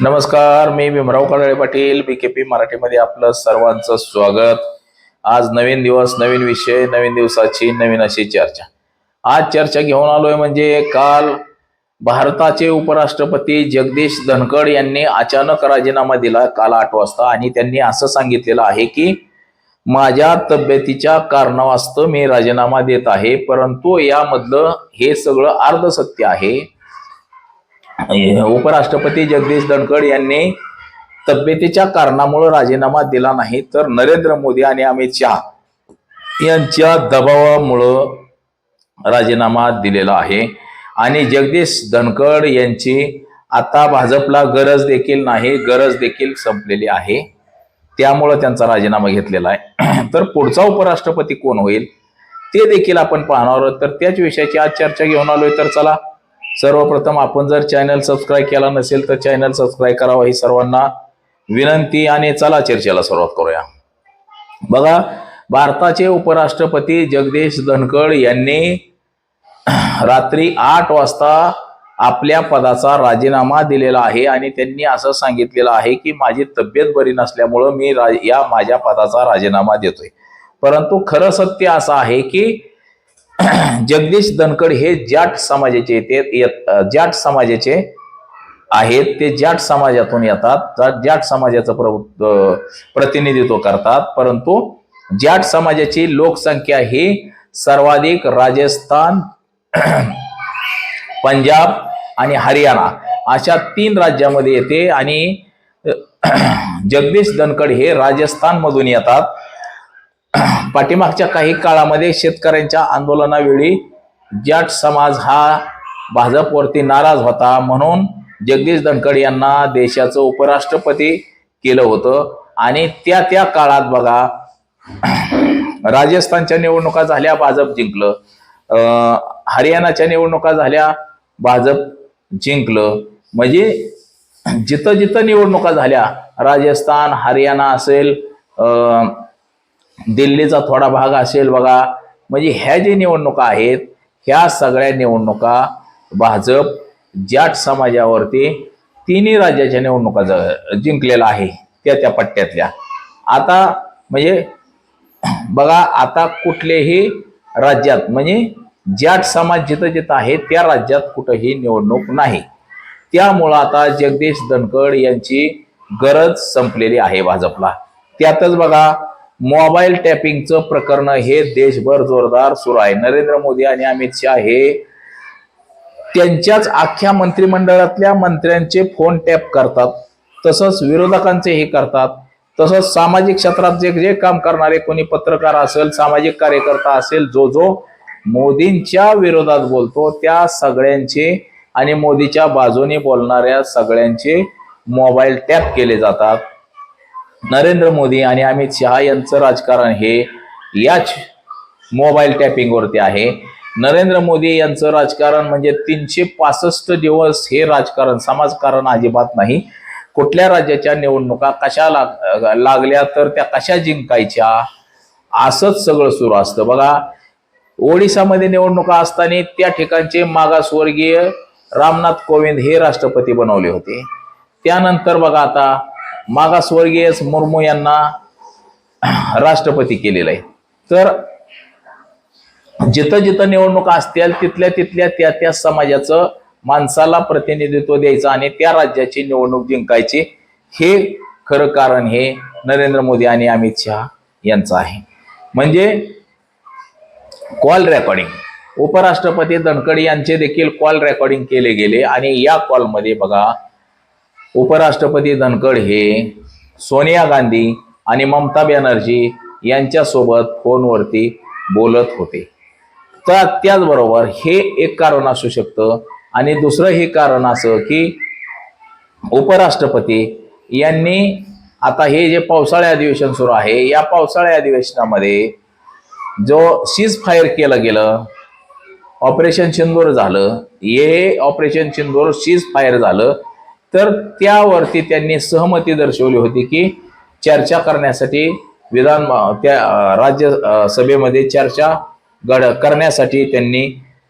नमस्कार मी Bhimrao Kadale Patil B K P मराठीमध्ये आपलं सर्वांचं स्वागत. आज नवीन दिवस नवीन विषय नवीन दिवसाची नवीन अशी चर्चा. आज चर्चा घेऊन आलोय म्हणजे काल भारताचे उपराष्ट्रपती जगदीश धनखड यांनी अचानक राजीनामा दिला काल आठ वाजता आणि त्यांनी असं सांगितलेलं आहे की माझ्या तब्येतीच्या कारणावास्तव मी राजीनामा देत आहे परंतु यामधलं हे सगळं अर्धसत्य आहे. उपराष्ट्रपती जगदीश धनखड यांनी तब्येतीच्या कारणामुळे राजीनामा दिला नाही तर नरेंद्र मोदी आणि अमित शहा यांच्या दबावामुळं राजीनामा दिलेला आहे. आणि जगदीश धनखड यांची आता भाजपला गरज देखील नाही गरज देखील संपलेली आहे. त्यामुळं त्यांचा राजीनामा घेतलेला आहे. तर पुढचा उपराष्ट्रपती कोण होईल ते देखील आपण पाहणार आहोत. तर त्याच विषयाची आज चर्चा घेऊन आलोय तर चला सर्वप्रथम आपण जर चॅनल सबस्क्राईब केला नसेल तर चॅनल सबस्क्राईब करावा ही सर्वांना विनंती आणि चला चर्चेला सुरुवात करूया. बघा भारताचे उपराष्ट्रपती जगदीश धनखड यांनी रात्री आठ वाजता आपल्या पदाचा राजीनामा दिलेला आहे आणि त्यांनी असं सांगितलेलं आहे की माझी तब्येत बरी नसल्यामुळं मी रा या माझ्या पदाचा राजीनामा देतोय. परंतु खरं सत्य असं आहे की जगदीश धनखड हे जाट समाजाचे ते येत- जाट समाजाचे आहेत. ते जाट समाजातून येतात. जाट समाजाचं प्र- प्रतिनिधित्व करतात. परंतु जाट समाजाची लोकसंख्या ही सर्वाधिक राजस्थान पंजाब आणि हरियाणा अशा तीन राज्यामध्ये येते आणि जगदीश धनखड हे राजस्थानमधून येतात. पाठीमागच्या काही काळामध्ये शेतकऱ्यांच्या आंदोलनावेळी जाट समाज हा भाजपवरती नाराज होता म्हणून जगदीश धनखड यांना देशाचं उपराष्ट्रपती केलं होतं. आणि त्या त्या काळात बघा राजस्थानच्या निवडणुका झाल्या भाजप जिंकलं. हरियाणाच्या निवडणुका झाल्या भाजप जिंकलं. म्हणजे जिथं जिथं निवडणुका झाल्या राजस्थान हरियाणा असेल दिल्लीचा थोडा भाग असेल बघा. म्हणजे ह्या जे निवडणुका आहेत ह्या सगळ्या निवडणुका भाजप जाट समाजावरती तिन्ही राज्याच्या निवडणुका ज- जिंकलेला आहे त्या त्या पट्ट्यातल्या. आता म्हणजे बघा आता कुठल्याही राज्यात म्हणजे जाट समाज जिथं जिथं आहे त्या राज्यात कुठंही निवडणूक नाही. त्यामुळं आता जगदीश धनखड यांची गरज संपलेली आहे भाजपला. त्यातच बघा मोबाईल टॅपिंगचं प्रकरण हे देशभर जोरदार सुरू आहे. नरेंद्र मोदी आणि अमित शहा हे त्यांच्याच अख्ख्या मंत्रिमंडळातल्या मंत्र्यांचे फोन टॅप करतात. तसंच विरोधकांचे हे करतात. तसंच सामाजिक क्षेत्रात जे जे काम करणारे कोणी पत्रकार असेल सामाजिक कार्यकर्ता असेल जो जो मोदींच्या विरोधात बोलतो त्या सगळ्यांचे आणि मोदीच्या बाजूने बोलणाऱ्या सगळ्यांचे मोबाईल टॅप केले जातात. नरेंद्र मोदी आणि अमित शहा यांचं राजकारण हे याच मोबाईल टॅपिंगवरती आहे. नरेंद्र मोदी यांचं राजकारण म्हणजे तीनशे पासष्ट दिवस हे राजकारण समाजकारण अजिबात नाही. कुठल्या राज्याच्या निवडणुका कशा लाग लागल्या तर त्या कशा जिंकायच्या असंच सगळं सुरू असतं. बघा ओडिसामध्ये निवडणुका असताना त्या ठिकाणचे मागासवर्गीय रामनाथ कोविंद हे राष्ट्रपती बनवले होते. त्यानंतर बघा आता मागासवर्गीय मुर्मू यांना राष्ट्रपती केलेलं आहे. तर जिथं जिथं निवडणुका असतील तिथल्या तिथल्या त्या त्या समाजाचं माणसाला प्रतिनिधित्व द्यायचं आणि त्या राज्याची निवडणूक जिंकायची हे खरं कारण हे नरेंद्र मोदी आणि अमित शहा यांचं आहे. म्हणजे कॉल रेकॉर्डिंग. उपराष्ट्रपती धनखड यांचे देखील कॉल रेकॉर्डिंग केले गेले आणि या कॉलमध्ये बघा उपराष्ट्रपती धनखड हे सोनिया गांधी आणि ममता बॅनर्जी यांच्यासोबत फोनवरती बोलत होते. तर त्याचबरोबर हे एक कारण असू शकतं आणि दुसरं हे कारण असं की उपराष्ट्रपती यांनी आता हे जे पावसाळी अधिवेशन सुरू आहे या पावसाळी अधिवेशनामध्ये जो सीज फायर केलं गेलं ऑपरेशन सिंदूर झालं हे ऑपरेशन सिंदूर सीज फायर झालं तर त्यावरती त्यांनी सहमती दर्शवली होती की चर्चा करण्यासाठी विधान त्या राज्य सभेमध्ये चर्चा घड करण्यासाठी त्यांनी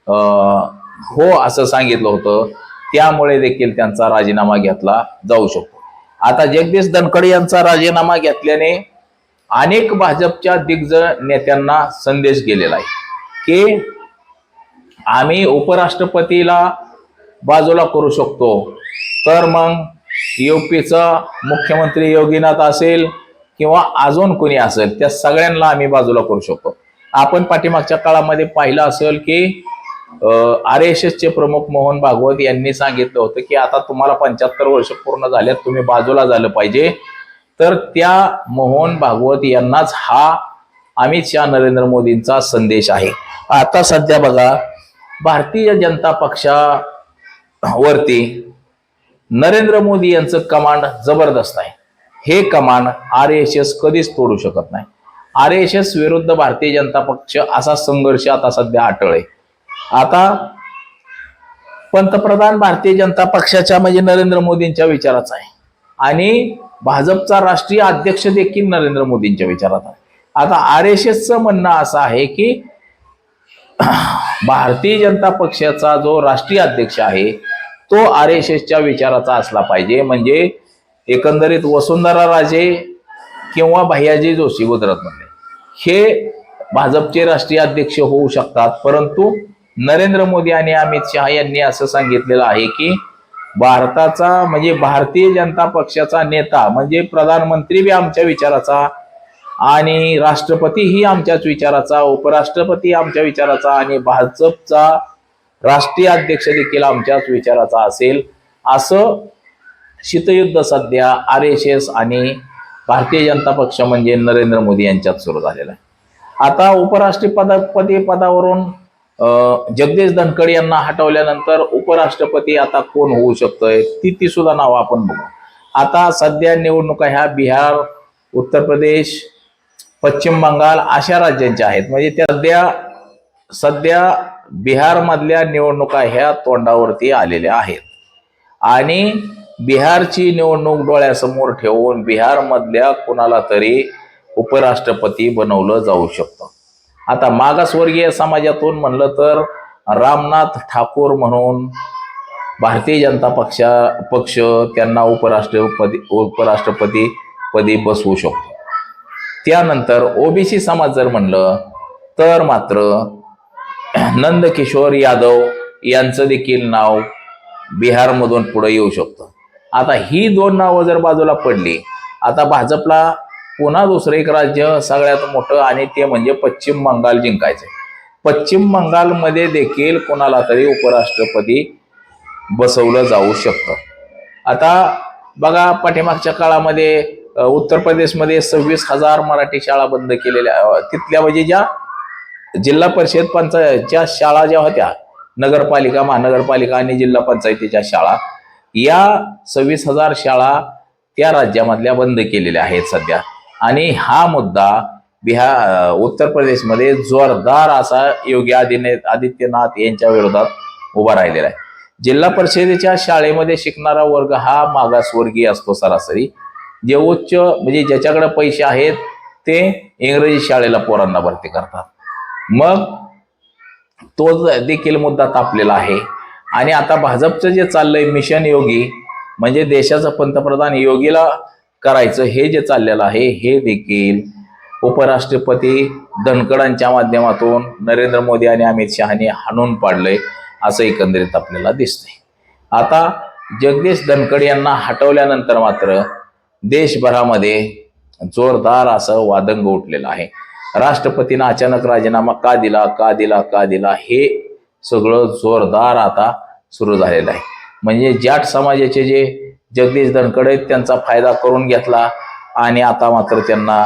हो असं सांगितलं होतं. त्यामुळे देखील त्यांचा राजीनामा घेतला जाऊ शकतो. आता जगदीश धनखडे यांचा राजीनामा घेतल्याने अनेक भाजपच्या दिग्गज नेत्यांना संदेश गेलेला आहे की आम्ही उपराष्ट्रपतीला बाजूला करू शकतो. तर मग युपीचा मुख्यमंत्री योगीनाथ असेल किंवा अजून कोणी असेल त्या सगळ्यांना आम्ही बाजूला करू शकतो. आपण पाठीमागच्या काळामध्ये पाहिलं असेल की आर एस एसचे प्रमुख मोहन भागवत यांनी सांगितलं होतं की आता तुम्हाला पंच्याहत्तर वर्ष पूर्ण झाल्यात तुम्ही बाजूला झालं पाहिजे. तर त्या मोहन भागवत यांनाच हा अमित शहा नरेंद्र मोदींचा संदेश आहे. आता सध्या बघा भारतीय जनता पक्षावरती नरेंद्र मोदी यांचं कमांड जबरदस्त आहे. हे कमांड आर एस एस कधीच तोडू शकत नाही. आर एस एस विरुद्ध भारतीय जनता पक्ष असा संघर्ष आता सध्या अटळ आहे. आता पंतप्रधान भारतीय जनता पक्षाच्या म्हणजे नरेंद्र मोदींच्या विचाराचा आहे. आणि भाजपचा राष्ट्रीय अध्यक्ष देखील नरेंद्र मोदींच्या विचारात आहे. आता आर एस एसचं म्हणणं असं आहे की भारतीय जनता पक्षाचा जो राष्ट्रीय अध्यक्ष आहे तो आर एस एसच्या विचाराचा असला पाहिजे. म्हणजे एकंदरीत वसुंधरा राजे किंवा भैयाजी जोशी गुजरातमधले हे भाजपचे राष्ट्रीय अध्यक्ष होऊ शकतात. परंतु नरेंद्र मोदी आणि अमित शहा यांनी असं सांगितलेलं आहे की भारताचा म्हणजे भारतीय जनता पक्षाचा नेता म्हणजे प्रधानमंत्री बी आमच्या विचाराचा आणि राष्ट्रपतीही आमच्याच विचाराचा उपराष्ट्रपती आमच्या विचाराचा आणि भाजपचा राष्ट्रीय अध्यक्ष देखील आमच्याच विचाराचा असेल. असं शीतयुद्ध सध्या आर एस एस आणि भारतीय जनता पक्ष म्हणजे नरेंद्र मोदी यांच्यात सुरू झालेला आहे. आता उपराष्ट्रपती पदावरून जगदीश धनखड यांना हटवल्यानंतर उपराष्ट्रपती आता कोण होऊ शकतोय ती ती सुद्धा नावं आपण बघू. आता सध्या निवडणुका ह्या बिहार उत्तर प्रदेश पश्चिम बंगाल अशा राज्यांच्या आहेत. म्हणजे त्या सध्या सध्या बिहारमधल्या निवडणुका ह्या तोंडावरती आलेल्या आहेत. आणि बिहारची निवडणूक डोळ्यासमोर ठेवून बिहारमधल्या कुणाला तरी उपराष्ट्रपती बनवलं जाऊ शकतं. आता मागासवर्गीय समाजातून म्हणलं तर रामनाथ ठाकूर म्हणून भारतीय जनता पक्षा पक्ष त्यांना उपराष्ट्रपती उपराष्ट्रपती पदी बसवू शकतो. त्यानंतर ओबीसी समाज जर म्हणलं तर मात्र नंदकिशोर यादव यांचं देखील नाव बिहारमधून पुढे येऊ शकतं. आता ही दोन नावं जर बाजूला पडली आता भाजपला पुन्हा दुसरं एक राज्य सगळ्यात मोठं आणि ते म्हणजे पश्चिम बंगाल जिंकायचं पश्चिम बंगालमध्ये देखील कोणाला तरी उपराष्ट्रपती बसवलं जाऊ शकतं. आता बघा पाठीमागच्या काळामध्ये उत्तर प्रदेशमध्ये सव्वीस हजार मराठी शाळा बंद केलेल्या तिथल्या म्हणजे ज्या जिल्हा परिषद पंचायतच्या शाळा ज्या होत्या नगरपालिका महानगरपालिका आणि जिल्हा पंचायतीच्या शाळा या सव्वीस हजार शाळा त्या राज्यामधल्या बंद केलेल्या आहेत सध्या. आणि हा मुद्दा बिहार उत्तर प्रदेशमध्ये जोरदार असा योगी आदिने आदित्यनाथ यांच्या विरोधात उभा राहिलेला आहे. जिल्हा परिषदेच्या शाळेमध्ये शिकणारा वर्ग हा मागासवर्गीय असतो सरासरी. जे उच्च म्हणजे ज्याच्याकडे पैसे आहेत ते इंग्रजी शाळेला पोरांना भरती करतात. मग तो देखील मुद्दा तापलेला आहे. आणि आता भाजपचं जे चाललंय मिशन योगी म्हणजे देशाचं पंतप्रधान योगीला करायचं हे जे चाललेलं आहे हे देखील उपराष्ट्रपती धनकडांच्या माध्यमातून नरेंद्र मोदी आणि अमित शहानी हाणून पाडलंय असं एकंदरीत आपल्याला दिसतंय. आता जगदीश धनकड यांना हटवल्यानंतर मात्र देशभरामध्ये जोरदार असं वादंग उठलेलं आहे. राष्ट्रपतीनं अचानक राजीनामा का दिला का दिला का दिला हे सगळं जोरदार आता सुरू झालेलं आहे. म्हणजे जाट समाजाचे जे जगदीश धनखड आहेत त्यांचा फायदा करून घेतला आणि आता मात्र त्यांना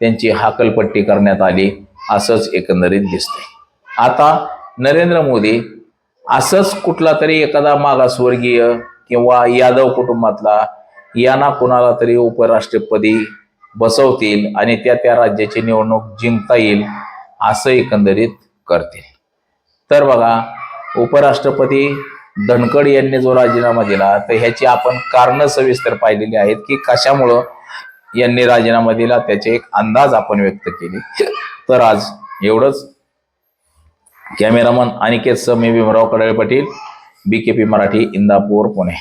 त्यांची हाकलपट्टी करण्यात आली असंच एकंदरीत दिसतंय. आता नरेंद्र मोदी असंच कुठला तरी एखादा मागासवर्गीय किंवा यादव कुटुंबातला यांना कुणाला तरी उपराष्ट्रपती बसवतील आणि त्या त्या राज्याची निवडणूक जिंकता येईल असं एकंदरीत करतील. तर बघा उपराष्ट्रपती धनखड यांनी जो राजीनामा दिला तर ह्याची आपण कारणं सविस्तर पाहिलेली आहेत की कशामुळं यांनी राजीनामा दिला त्याचे एक अंदाज आपण व्यक्त केले. तर आज एवढंच. कॅमेरामन अनिकेत समी मी भीमराव कडाळे पाटील बीकेपी मराठी इंदापूर पुणे.